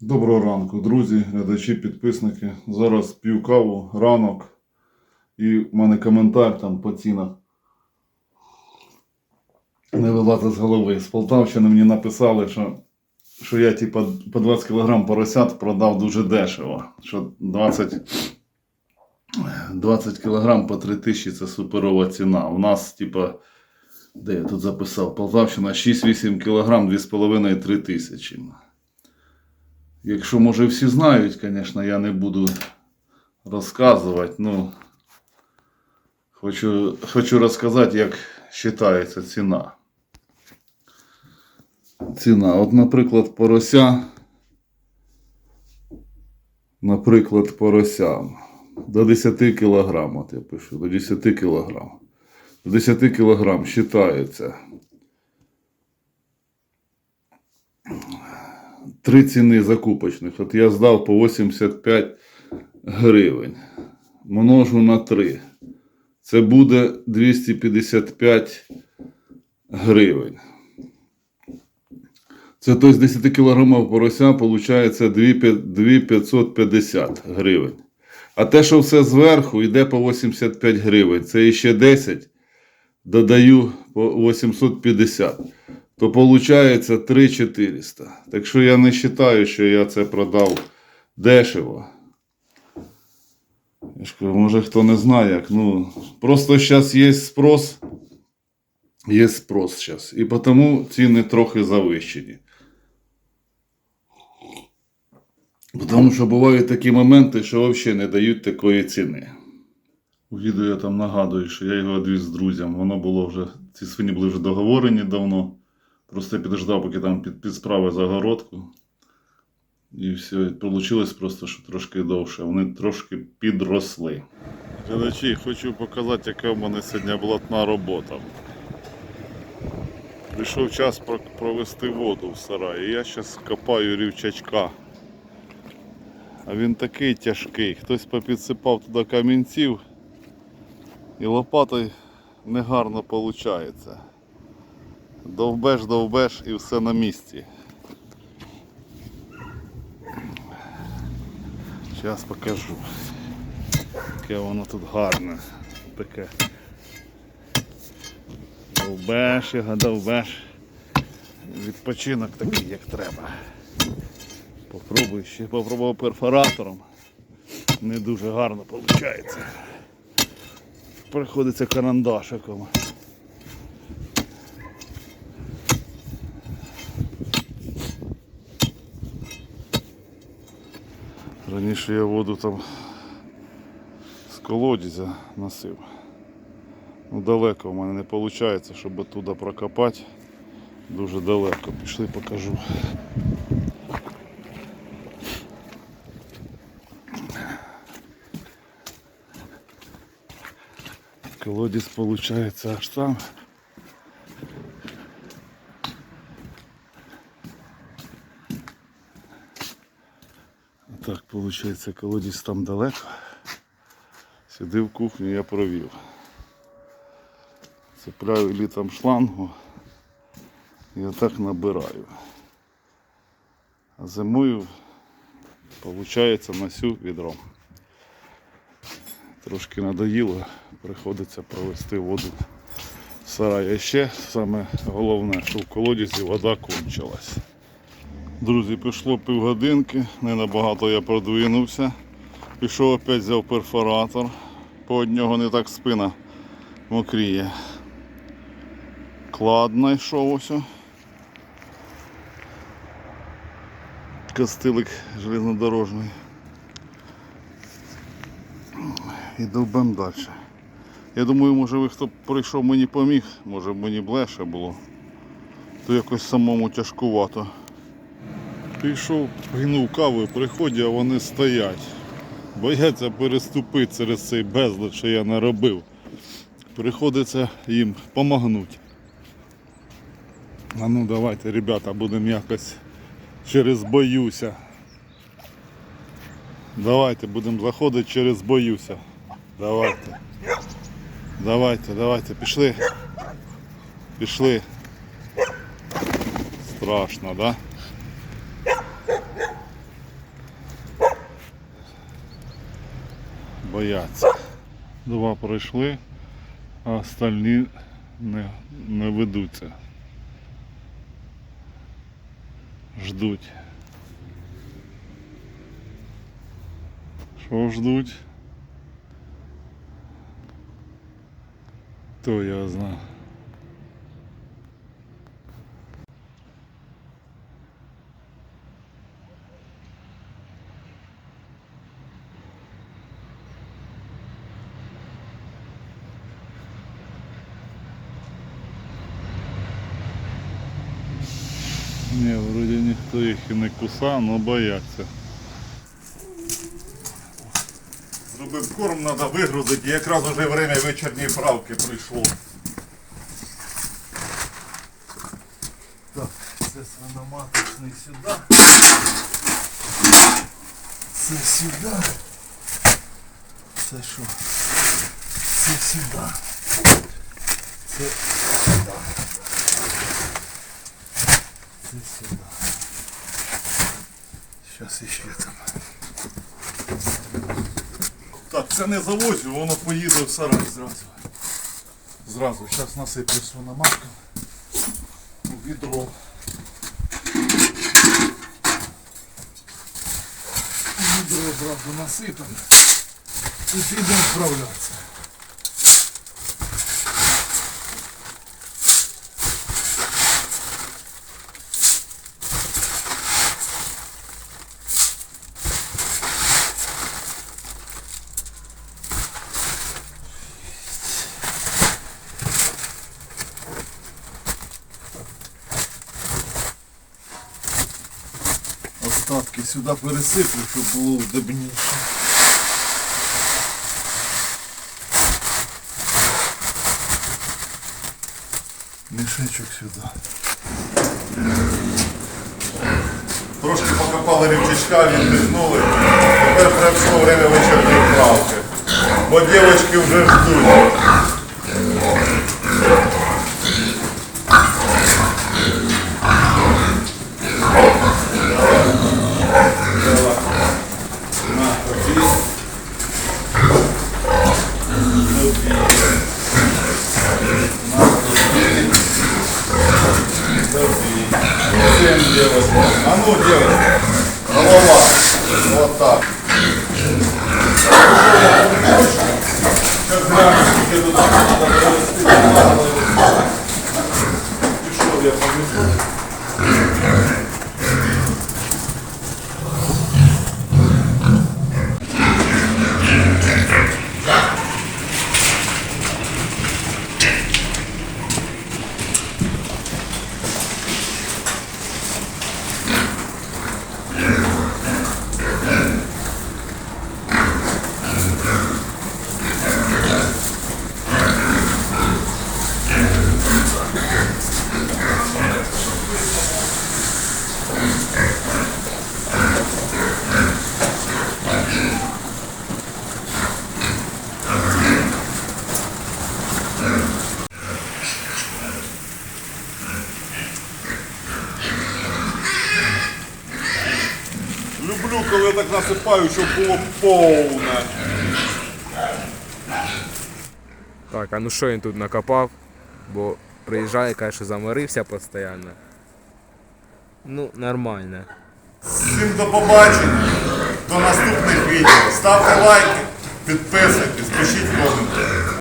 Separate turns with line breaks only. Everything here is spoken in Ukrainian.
Доброго ранку, друзі, глядачі, підписники. Зараз п'ю каву, ранок. І в мене коментар там по цінах. Не вилазить з голови. З Полтавщини мені написали, що, що я типа по 20 кг поросят продав дуже дешево. Що 20, 20 кг по 3 тисячі це суперова ціна. У нас, типа, де я тут записав? Полтавщина 6-8 кг 2,5-3 тисячі. Якщо, може, всі знають, звісно, я не буду розказувати, ну хочу, хочу розказати, як вважається ціна. Ціна. От, наприклад, порося. Наприклад, порося. До 10 кг, от я пишу, до 10 кг. До 10 кг вважається. Три ціни закупочних. От я здав по 85 гривень. Множу на 3. Це буде 255 гривень. Це тобто з 10 кг порося виходить 2550 гривень. А те, що все зверху, йде по 85 гривень. Це ще 10. Додаю по 850 то виходить 3400. Так що я не вважаю, що я це продав дешево. Я ж кажу, може хто не знає, як. Ну, просто зараз є спрос. Є спрос зараз. І тому ціни трохи завищені. Тому що бувають такі моменти, що взагалі не дають такої ціни. У відео я там нагадую, що я його відвіз з друзям. Воно було вже, ці свині були вже договорені давно. Просто підождав, поки там під, під справи загородку. І все, вийшло просто, що трошки довше. Вони трошки підросли. Глядачі, хочу показати, яка в мене сьогодні блатна робота. Прийшов час провести воду в сараї. Я зараз копаю рівчачка. А він такий тяжкий. Хтось попідсипав туди камінців і лопатою негарно виходить. Довбеш, довбеш і все на місці. Зараз покажу. Яке воно тут гарне. Таке. Довбеш його, довбеш. Відпочинок такий, як треба. Попробуй ще попробував перфоратором. Не дуже гарно виходить. Приходиться карандашиком. Раніше я воду там з колодязя носив. Ну, далеко в мене не виходить, щоб туди прокопати. Дуже далеко. Пішли покажу. Колодязь виходить аж там. Так, виходить, колодязь там далеко. Сюди в кухню я провів. Цепляю літом шлангу і отак набираю. А зимою, виходить, носю відром. Трошки надоїло, приходиться провести воду в сарай. А ще саме головне, що в колодязі вода кончилась. Друзі, пішло півгодинки, не набагато я продвинувся. Пішов опять взяв перфоратор. По однього не так спина мокріє. Клад знайшов ось. Костилик железнодорожний. І довбем далі. Я думаю, може ви хто прийшов мені поміг, може б мені б легше було. То якось самому тяжкувато. Пішов, гнув каву приходять, а вони стоять. Бояться переступити через цей безлад, що я наробив. Приходиться їм помогнути. А ну давайте, ребята, будемо якось через боюся. Давайте будемо заходити через боюся. Давайте. Давайте, давайте, пішли. Пішли. Страшно, да?
Бояться. Два пройшли, а остальні не, не ведуться. Ждуть. Що ждуть? То я знаю. Ні, вроді ніхто їх і не кусав, але бояться.
Зробив корм, треба вигрузити, і якраз вже время вечірньої правки прийшло. Так, це свиноматочний сюди. Це сюди. Це що? Це сюди. Це сюди. Зараз іще там. Так, це не завозю, воно поїде в сарай зразу. Зразу, зараз насиплю свиноматку у відро. Відро зразу насипемо і підемо вправлятися. Сюди пересиплю, щоб було вдобніше. Мішечок сюди. Трошки покопали рівчачка, віддихнули. Тепер прийшло время вечірньої правки. Бо дівчатки вже ждуть. Тобі. Всем девочкам. А ну, девочка. Голова. Вот так. Как провести. Пішов я повезу. Так насипаю, щоб було повне.
Так, а ну що він тут накопав? Бо приїжджає, каже, що заморився постійно. Ну, нормально.
Всім до побачення. До наступних відео. Ставте лайки, підписуйтесь, пишіть коменти.